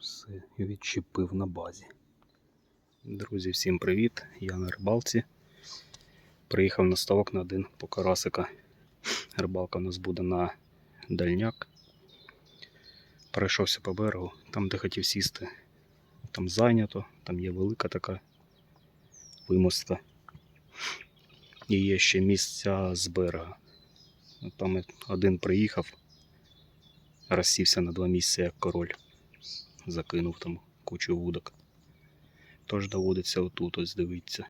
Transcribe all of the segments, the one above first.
Все, відчепив на базі. Друзі, всім привіт! Я на рибалці. Приїхав на ставок на один по карасика. Рибалка у нас буде на дальняк. Пройшовся по берегу, там де хотів сісти. Там зайнято, там є велика така вимоста. І є ще місця з берега. Там один приїхав, розсівся на два місця як король. Закинув там кучу вудок. Тож доводиться отут ось дивитися.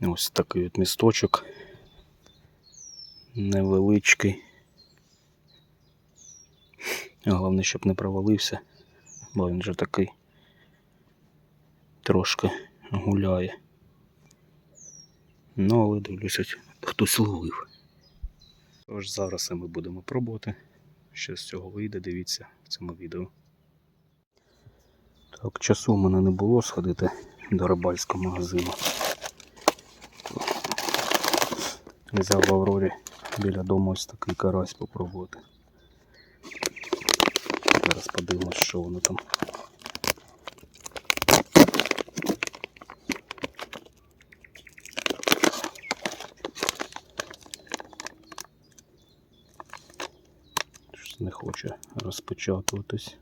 Ось такий от місточок. Невеличкий. Головне, щоб не провалився, бо він вже такий трошки гуляє. Ну, але дивлюся, хтось ловив. Тож зараз ми будемо пробувати. Що з цього вийде, дивіться в цьому відео. Так, часу в мене не було сходити до рибальського магазину. Взяв в Аврорі біля дому ось такий карась попробувати. Зараз подивимось, що воно там. Щось не хоче розпечатуватись.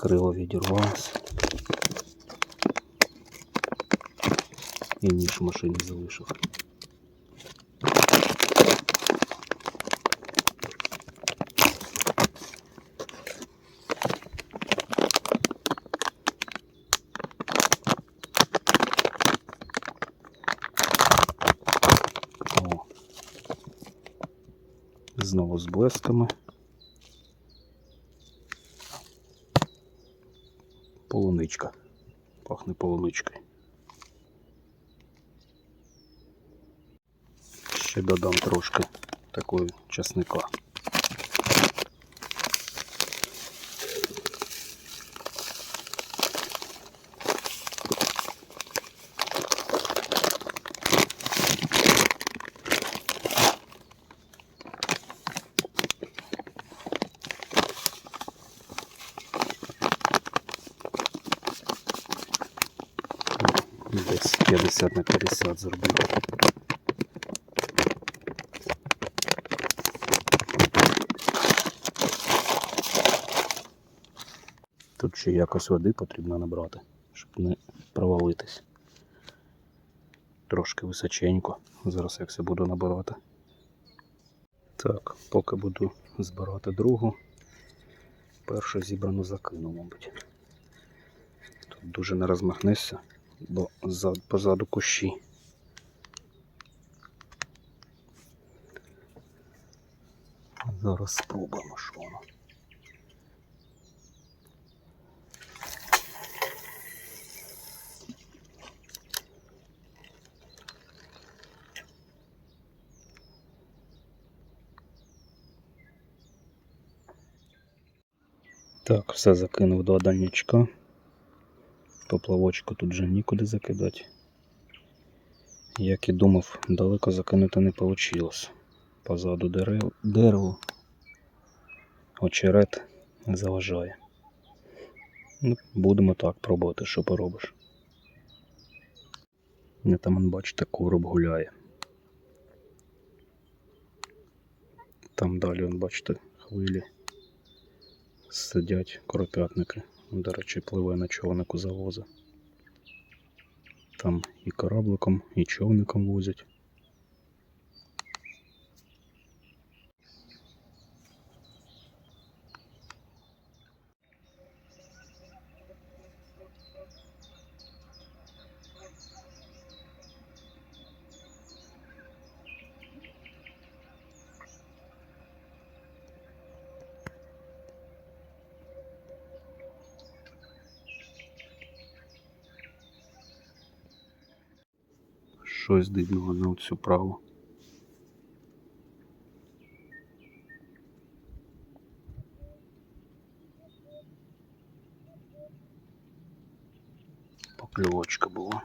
Крило відірвалося. І ніж в машині залишив. О. Знову з блесками. Полуничка. Пахне полуничкою. Ще додам трошки такої чесника. 50 на 50 зробив. Тут ще якось води потрібно набрати, щоб не провалитись. Трошки височенько. Зараз як це буду набирати. Так, поки буду збирати другу, першу зібрану закину, мабуть. Тут дуже не розмахнешся, бо позаду кущі. Зараз спробуємо, що воно. Так, все закинув до дальнячка. Поплавочку тут вже нікуди закидати. Як і думав, далеко закинути не вийшло. Позаду дерев, дерево, очерет заважає. Ну, будемо так пробувати, що поробиш. Не там, бачите, короб гуляє. Там далі, бачите, хвилі сидять коропятники. До речі, пливе на човнику завоза. Там і корабликом, і човником возять. Щось дивного на цю праву. Покльовочка була.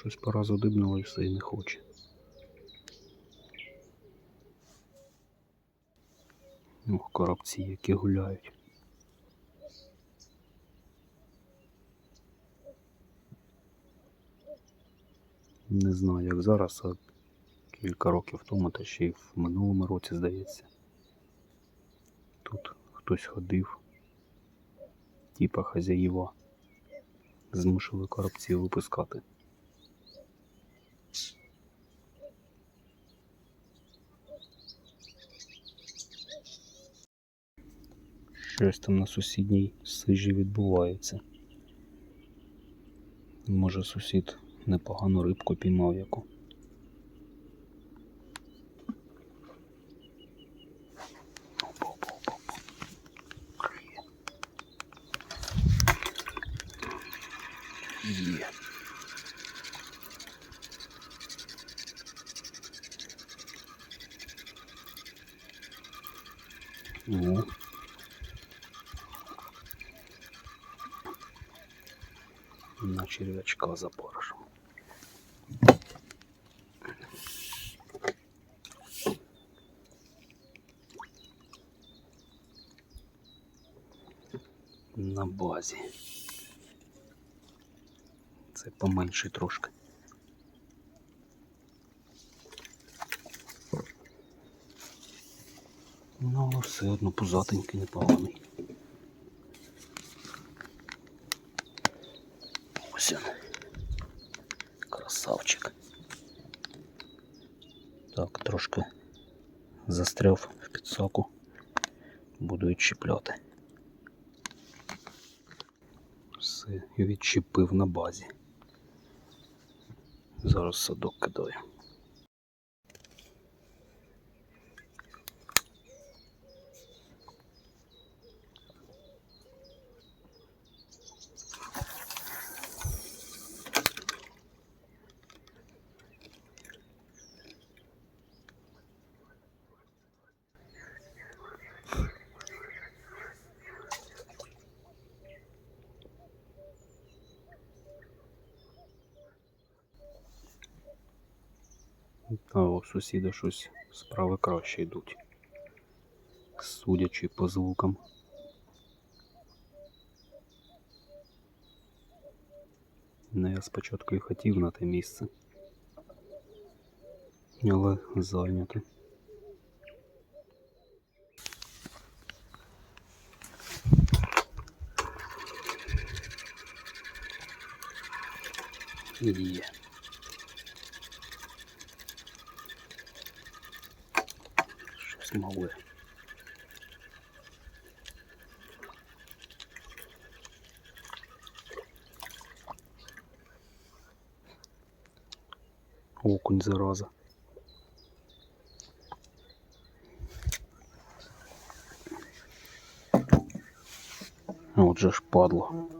Щось пора задибнуло і все і не хоче. Ох, коробці, які гуляють. Не знаю, як зараз, а кілька років тому, та ще й в минулому році, здається. Тут хтось ходив, типа хазяїва, змушили коробці випускати. Щось там на сусідній сижі відбувається. Може сусід непогану рибку піймав яку. Червячка запаришем. На базі. Це поменше трошки. Ну, все одно пузатенький, непоганий. Ось він. Красавчик. Так, трошки застряв в підсоку Буду відчіпляти. Все, відчепив на базі. Зараз садок кидаю. А у сусіда щось справи краще йдуть. Судячи по звукам. Не я спочатку і хотів на те місце. Але зайнято. Є. Щось мале. Окунь зараза. От же ж падло.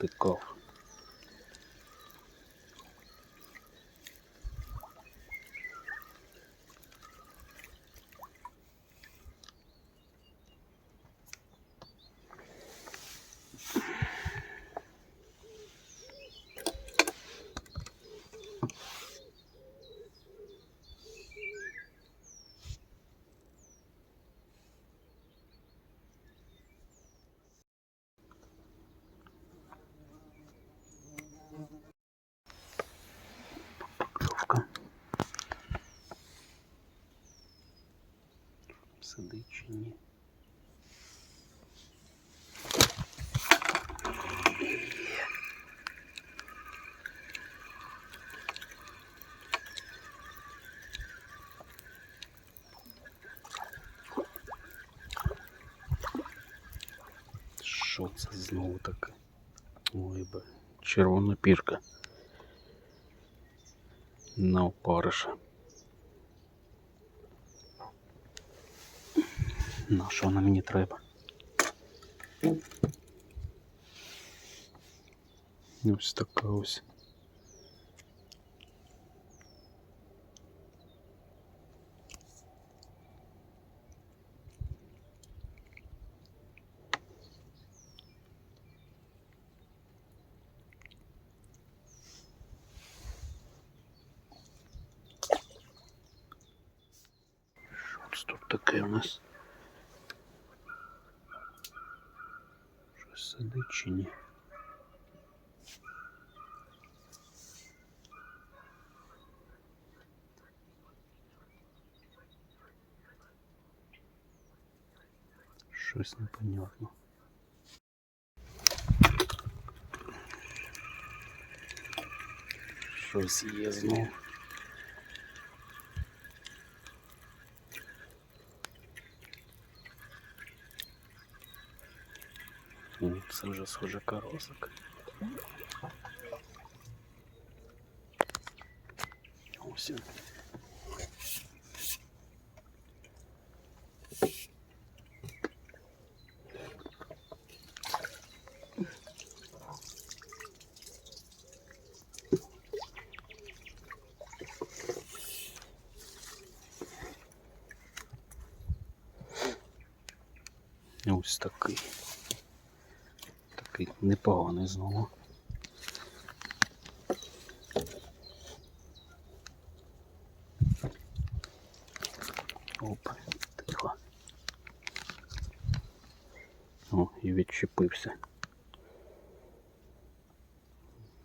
tylko Сидить чи ні? Що це знову таке? Ой, бе. Червона пірка. На опариша. На що вона мені треба? Ось така ось. Сидить чи ні? Щось непонятно. Щось є знов. Це вже схоже каросик. Ось він. Ось такий. Такий непоганий знову. Опа, тихо. О, і відчепився.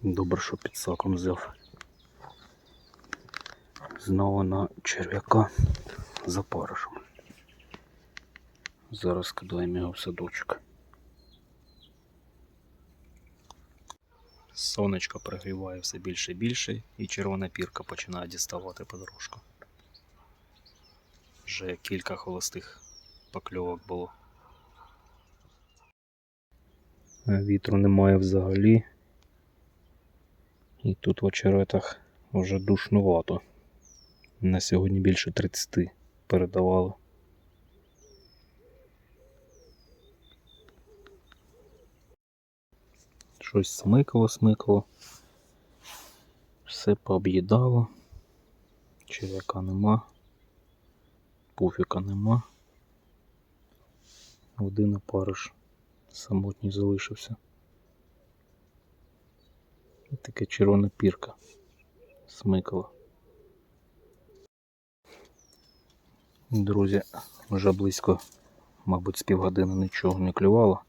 Добре, що під саком взяв. Знову на черв'яка за паришем. Зараз кидаємо його в садочок. Сонечко пригріває все більше і більше, і червона пірка починає діставати подорожку. Вже кілька холостих покльовок було. Вітру немає взагалі. І тут в очеретах вже душнувато. На сьогодні більше 30 передавали. Щось смикало, смикало. Все пооб'їдало. Черв'яка нема. Пуфіка нема. Один опариш самотній залишився. І таке червона пірка смикала. Друзі, вже близько, мабуть, з півгодини нічого не клювало.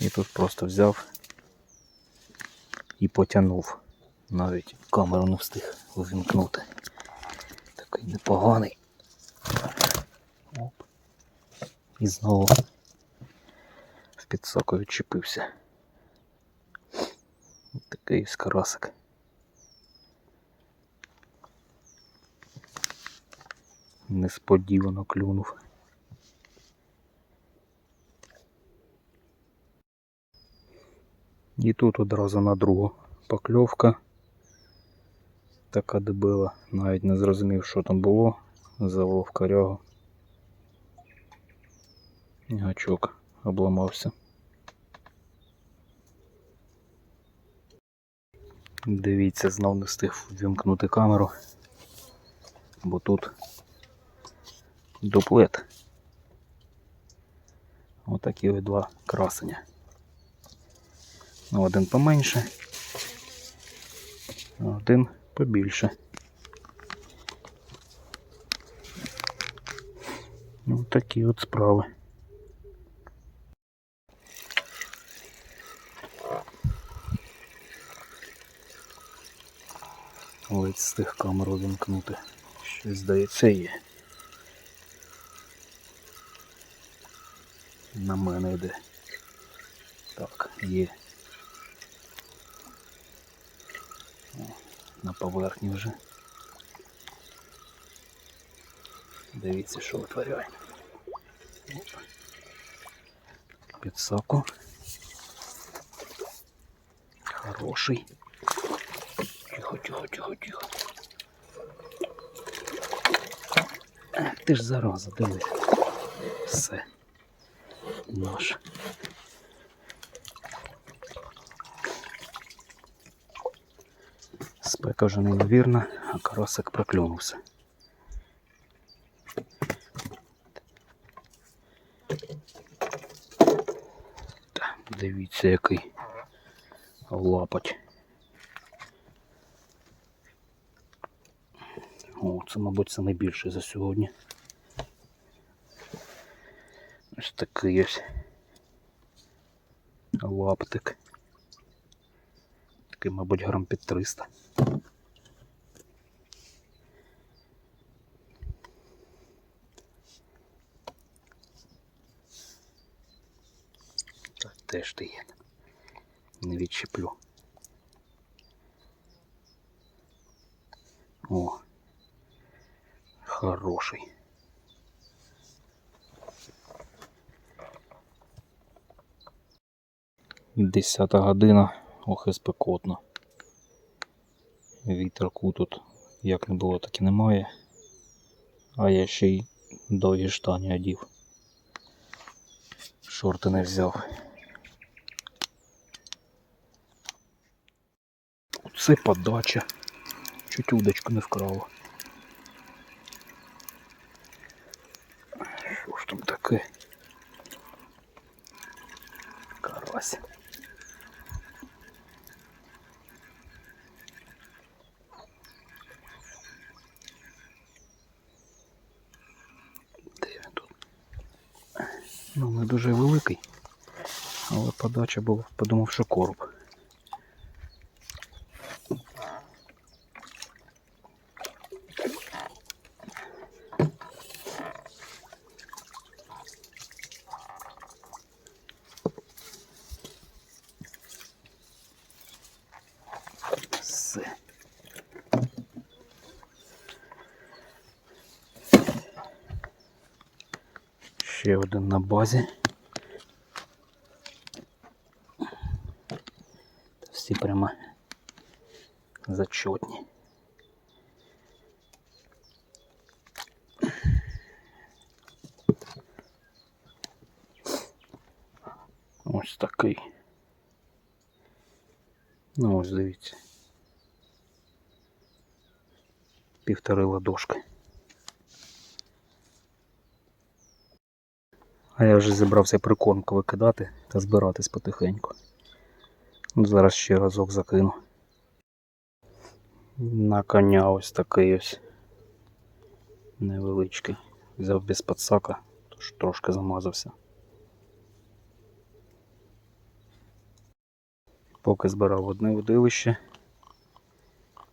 І тут просто взяв і потягнув. Навіть камеру не встиг увімкнути. Такий непоганий. Оп. І знову в підсоку відчепився. Такий ось карасик. Несподівано клюнув. І тут одразу на другу покльовка. Така дебила, навіть не зрозумів, що там було. Завов корягу. Гачок обламався. Дивіться, знов не встиг ввімкнути камеру, бо тут дуплет. Отакі ось два красення. Ну, один поменше, а один побільше. Ну, такі от справи. Ледь встиг камеру вімкнути. Щось здається є. На мене йде. Так, є. О, на поверхні вже. Дивіться, що витворяє. Підсаку. Хороший. Тихо, тихо, тихо, тихо. Ти ж зараза, дивись. Все. наш. Спека вже неймовірна, а карасик проклюнувся. Дивіться, який лапать. О, це, мабуть, це найбільший за сьогодні. Ось такий ось лаптик. Такий, мабуть, грам під 300. Та теж ти є. Не відчеплю. О, хороший. Десята година, ох і спекотно. Вітерку тут як не було, так і немає. А я ще й довгі штані одів. Шорти не взяв. Це подача. Чуть удочку не вкрала. Ж? Карась. Де він тут? Ну, не дуже великий, але подача була, подумав, що короб. Ще один на базі. Всі прямо зачетні. Ось такий. Ну ось дивіться. Півтори ладошки. А я вже зібрався прикормку викидати та збиратись потихеньку. Ну, Зараз ще разок закину. На коня ось такий ось невеличкий. Взяв без подсака, тож трошки замазався. Поки збирав одне водилище,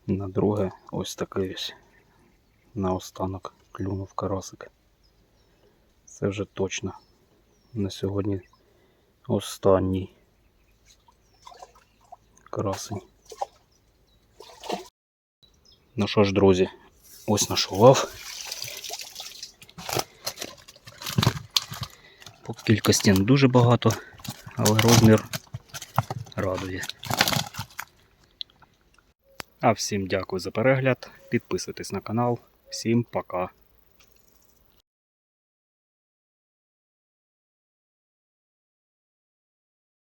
на друге ось такий ось наостанок клюнув карасик. Це вже точно на сьогодні останній красень. Ну що ж, друзі, ось нашував. По кількості не дуже багато, але розмір радує. А всім дякую за перегляд. Підписуйтесь на канал. Всім пока.